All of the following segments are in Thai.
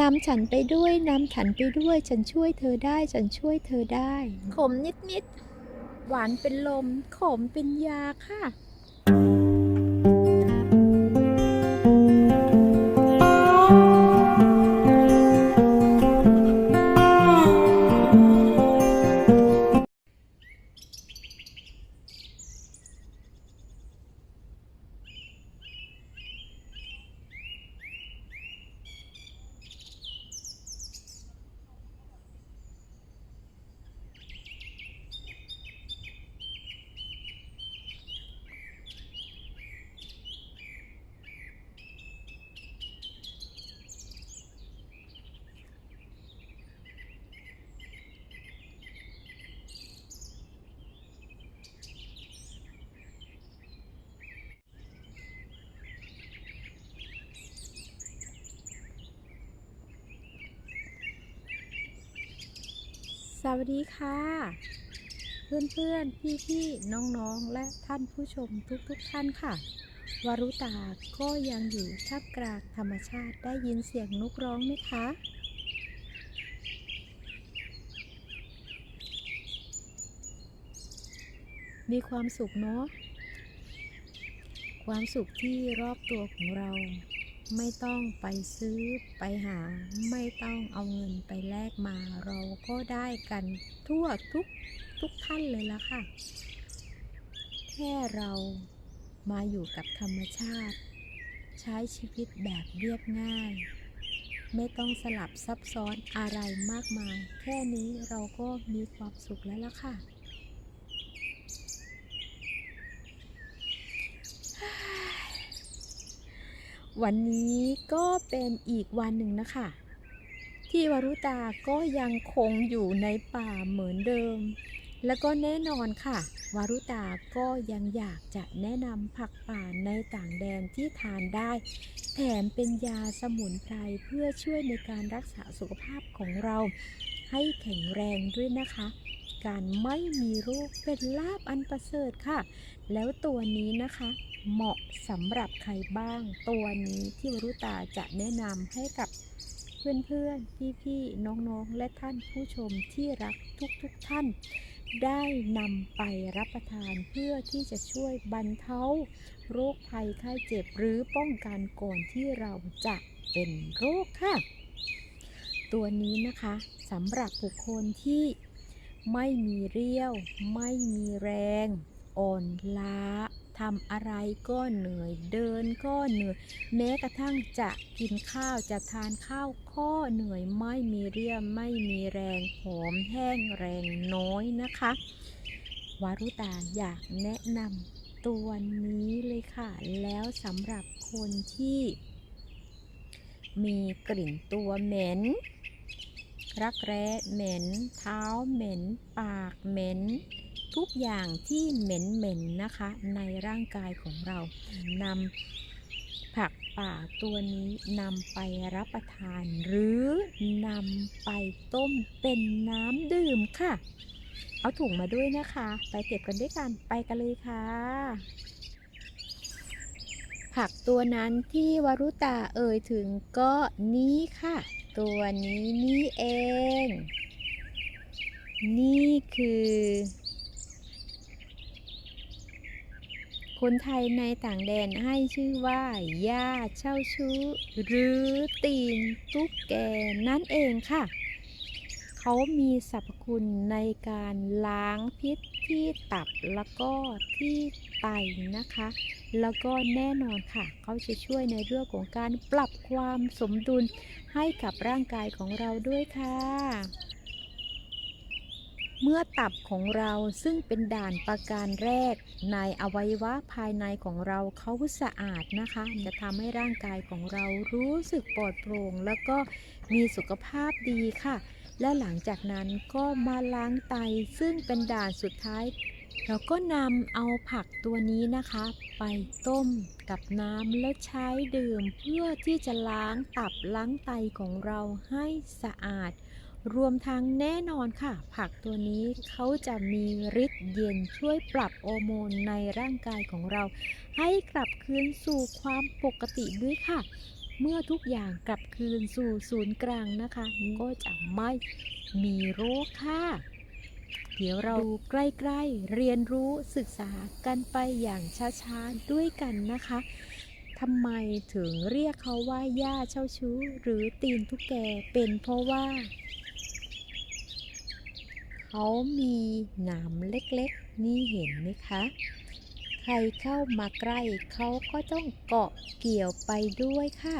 นำฉันไปด้วยนำฉันไปด้วย ฉันช่วยเธอได้ฉันช่วยเธอได้ ขมนิดๆหวานเป็นลม ขมเป็นยาค่ะ สวัสดีค่ะ เพื่อนๆ พี่ๆ น้องๆ และท่านผู้ชมทุกๆ ท่านค่ะวารุตาก็ยังอยู่ท่ามกลางธรรมชาติได้ยินเสียงนกร้องไหมคะ มีความสุขเนาะความสุขที่รอบตัวของเรา ไม่ต้องไปซื้อไปหา ไม่ต้องเอาเงินไปแลกมา เราก็ได้กันทั่วทุกทุกท่านเลยละค่ะ แค่เรามาอยู่กับธรรมชาติ ใช้ชีวิตแบบเรียบง่าย ไม่ต้องสลับซับซ้อนอะไรมากมาย แค่นี้เราก็มีความสุขแล้วล่ะค่ะ วันนี้ก็เป็นอีกวันหนึ่งนะคะ ที่วารุตาก็ยังคงอยู่ในป่าเหมือนเดิม แล้วก็แน่นอนค่ะวารุตาก็ยังอยากจะแนะนำผักป่าในต่างแดนที่ทานได้ แถมเป็นยาสมุนไพรเพื่อช่วยในการรักษาสุขภาพของเราให้แข็งแรงด้วยนะคะ การไม่มีโรคเป็นลาบอันประเสริฐค่ะ แล้วตัวนี้นะคะเหมาะสำหรับใครบ้าง ตัวนี้ที่วรุตาจะแนะนำให้กับเพื่อนๆ พี่ๆ น้องๆ และท่านผู้ชมที่รักทุกๆท่าน ได้นำไปรับประทานเพื่อที่จะช่วยบรรเทาโรคภัยไข้เจ็บหรือป้องกันก่อนที่เราจะเป็นโรคค่ะ ตัวนี้นะคะสำหรับบุคคลที่ ไม่มีเรี่ยว ไม่มีแรง อ่อนล้าทำอะไรก็เหนื่อยเดินก็เหนื่อยแม้กระทั่งจะกินข้าวจะทานข้าวก็เหนื่อยไม่มีเรี่ยวไม่มีแรงผอมแห้งแรงน้อยนะคะวารุตาอยากแนะนำตัวนี้เลยค่ะ แล้วสำหรับคนที่มีกลิ่นตัวเหม็น รักแร้เหม็น เท้าเหม็น ปากเหม็น ทุกอย่างที่เหม็นเหม็นนะคะ ในร่างกายของเรานำผักป่าตัวนี้นำไปรับประทาน หรือนำไปต้มเป็นน้ำดื่มค่ะ เอาถุงมาด้วยนะคะ ไปเก็บกันด้วยกันไปกันเลยค่ะผักตัวนั้นที่วารุตาเอ่ยถึงก็นี้ค่ะ ตัวนี้นี่เอง นี่คือ คนไทยในต่างแดนให้ชื่อว่าย่าเช่าชู้หรือตีนตุ๊กแกนั่นเองค่ะ เขามีสรรพคุณในการล้างพิษที่ตับแล้วก็ที่ ไตนะคะ แล้วก็แน่นอนค่ะ เขาจะช่วยในเรื่องของการปรับความสมดุลให้กับร่างกายของเราด้วยค่ะ เมื่อตับของเราซึ่งเป็นด่านประการแรกในอวัยวะภายในของเราเขาสะอาดนะคะ จะทำให้ร่างกายของเรารู้สึกปลอดโปร่ง แล้วก็มีสุขภาพดีค่ะและหลังจากนั้นก็มาล้างไตซึ่งเป็นด่านสุดท้าย เราก็นำเอาผักตัวนี้นะคะ ไปต้มกับน้ำแล้วใช้ดื่ม เพื่อที่จะล้างตับล้างไตของเราให้สะอาด รวมทั้งแน่นอนค่ะ ผักตัวนี้เขาจะมีฤทธิ์เย็นช่วยปรับฮอร์โมนในร่างกายของเรา ให้กลับคืนสู่ความปกติด้วยค่ะ เมื่อทุกอย่างกลับคืนสู่ศูนย์กลางนะคะ ก็จะไม่มีโรคค่ะ เดี๋ยวเราดูใกล้ๆ เรียนรู้ศึกษากันไปอย่างช้าๆ ด้วยกันนะคะทำไมถึงเรียกเขาว่าย่าเช่าชู้ หรือตีนทุกแกเป็นเพราะว่า เขามีหนามเล็กๆ นี่เห็นไหมคะ ใครเข้ามาใกล้เขาก็ต้องเกาะเกี่ยวไปด้วยค่ะ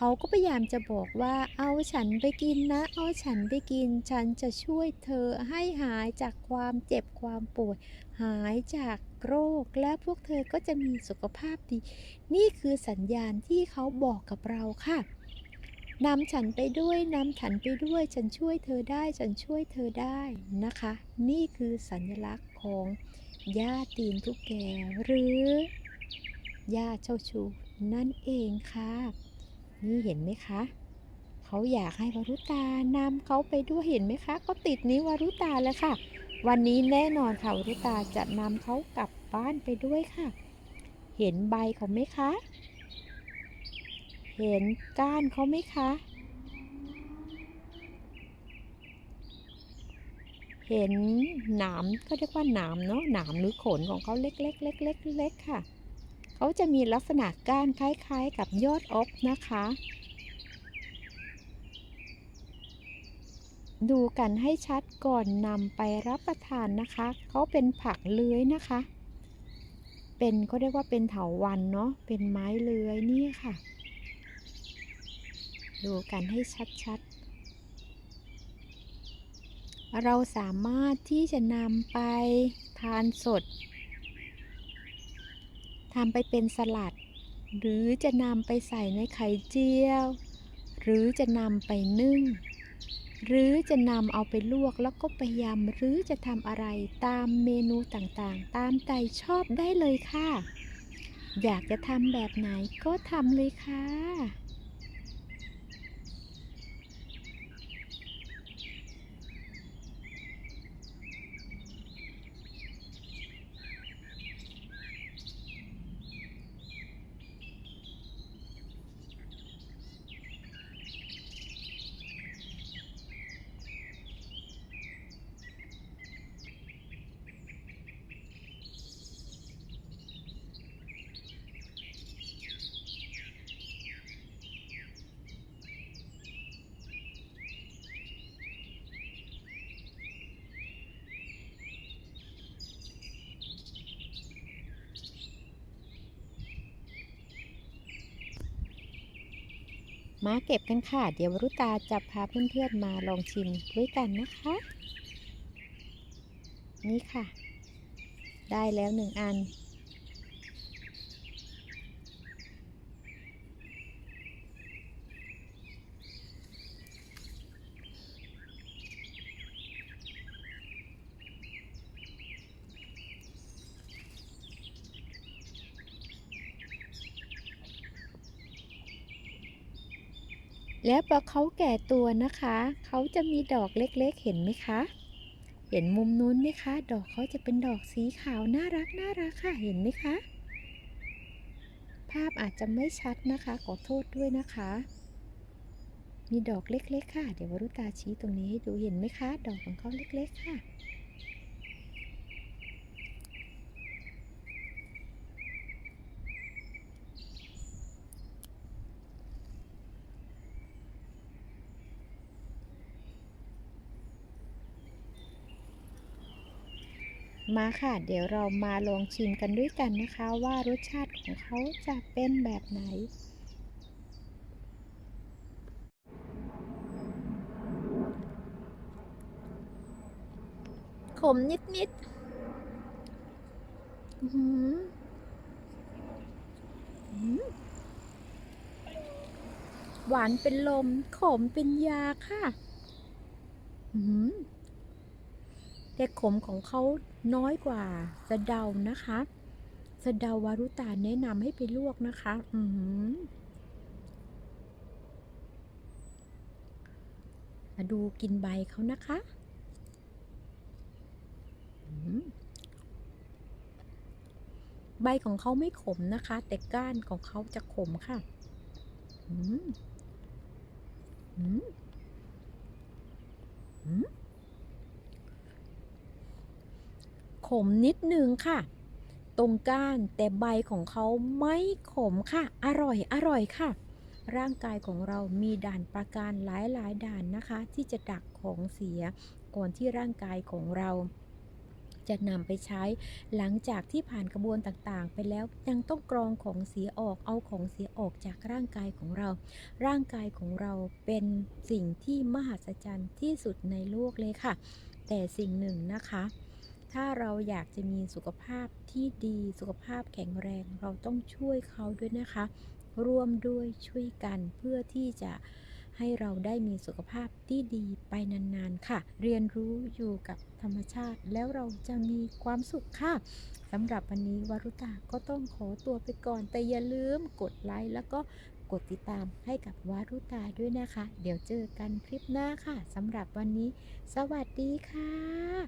เขาก็พยายามจะบอกว่าเอาฉันไปกินนะ เอาฉันไปกิน ฉันจะช่วยเธอให้หายจากความเจ็บความปวด หายจากโรค และพวกเธอก็จะมีสุขภาพดี นี่คือสัญญาณที่เขาบอกกับเราค่ะนำฉันไปด้วยนำฉันไปด้วย ฉันช่วยเธอได้ ฉันช่วยเธอได้นะคะ นี่คือสัญลักษณ์ของยาตีนทุกแกหรือยาเจ้าชูนั่นเองค่ะ นี่เห็นไหมคะ เขาอยากให้วรุตานำเขาไปด้วยเห็นไหมคะ ก็ติดนิ้ววรุตาแล้วค่ะ วันนี้แน่นอนค่ะวรุตาจะนำเขากลับบ้านไปด้วยค่ะ เห็นใบเขาไหมคะ เห็นก้านเขาไหมคะ เห็นหนามก็เรียกว่าหนามเนาะหนามหรือขนของเขาเล็กๆเล็กๆเล็กๆค่ะ เขาจะมีลักษณะก้านคล้ายๆ กับยอดอกนะคะ ดูกันให้ชัดก่อนนำไปรับประทานนะคะ เขาเป็นผักเลื้อยนะคะ เป็นเขาเรียกว่าเป็นเถาวันเนาะ เป็นไม้เลื้อยนี่ค่ะ ดูกันให้ชัดๆเราสามารถที่จะนำไปทานสด ทำไปเป็นสลัด หรือจะนำไปใส่ในไข่เจียว หรือจะนำไปนึ่ง หรือจะนำเอาไปลวกแล้วก็ไปยำหรือจะทำอะไรตามเมนูต่างๆ ตามใจชอบได้เลยค่ะ อยากจะทำแบบไหนก็ทำเลยค่ะ มาเก็บกันค่ะ เดี๋ยววรุตาจะพาเพื่อนๆมาลองชิมด้วยกันนะคะ นี่ค่ะ ได้แล้วหนึ่งอัน แล้วพอเขาแก่ตัวนะคะ เขาจะมีดอกเล็กๆ เห็นไหมคะ เห็นมุมนู้นไหมคะ ดอกเขาจะเป็นดอกสีขาวน่ารักน่ารักค่ะ เห็นไหมคะ ภาพอาจจะไม่ชัดนะคะ ขอโทษด้วยนะคะ มีดอกเล็กๆ ค่ะ เดี๋ยววรุตาชี้ตรงนี้ให้ดูเห็นไหมคะ ดอกของเขาเล็กๆ ค่ะ มาค่ะ เดี๋ยวเรามาลองชิมกันด้วยกันนะคะ ว่ารสชาติของเขาจะเป็นแบบไหนขมนิดๆอื้อหืออื้อหวานเป็นลม ขมเป็นยาค่ะแต่ขมของเขา น้อยกว่าสะเดานะคะสะเดาวารุตาแนะนำให้ไปลวกนะคะ อืมาดูกินใบเขานะคะใบของเขาไม่ขมนะคะ แต่ก้านของเขาจะขมค่ะอืมอืมอืม ขมนิดนึงค่ะ ตรงก้านแต่ใบของเขาไม่ขมค่ะ อร่อยอร่อยค่ะ ร่างกายของเรามีด่านประการหลายหลายๆ ด่านนะคะ ที่จะดักของเสียก่อนที่ร่างกายของเราจะนำไปใช้หลังจากที่ผ่านกระบวนต่างๆ ไปแล้วยังต้องกรองของเสียออกเอาของเสียออกจากร่างกายของเรา ร่างกายของเราเป็นสิ่งที่มหัศจรรย์ที่สุดในโลกเลยค่ะ แต่สิ่งหนึ่งนะคะ ถ้าเราอยากจะมีสุขภาพที่ดีสุขภาพแข็งแรง เราต้องช่วยเขาด้วยนะคะ ร่วมด้วยช่วยกันเพื่อที่จะให้เราได้มีสุขภาพที่ดีไปนานๆค่ะ เรียนรู้อยู่กับธรรมชาติ แล้วเราจะมีความสุขค่ะสำหรับวันนี้วารุตาก็ต้องขอตัวไปก่อน แต่อย่าลืมกดไลค์แล้วก็กดติดตามให้กับวารุตาด้วยนะคะ เดี๋ยวเจอกันคลิปหน้าค่ะสำหรับวันนี้ สวัสดีค่ะ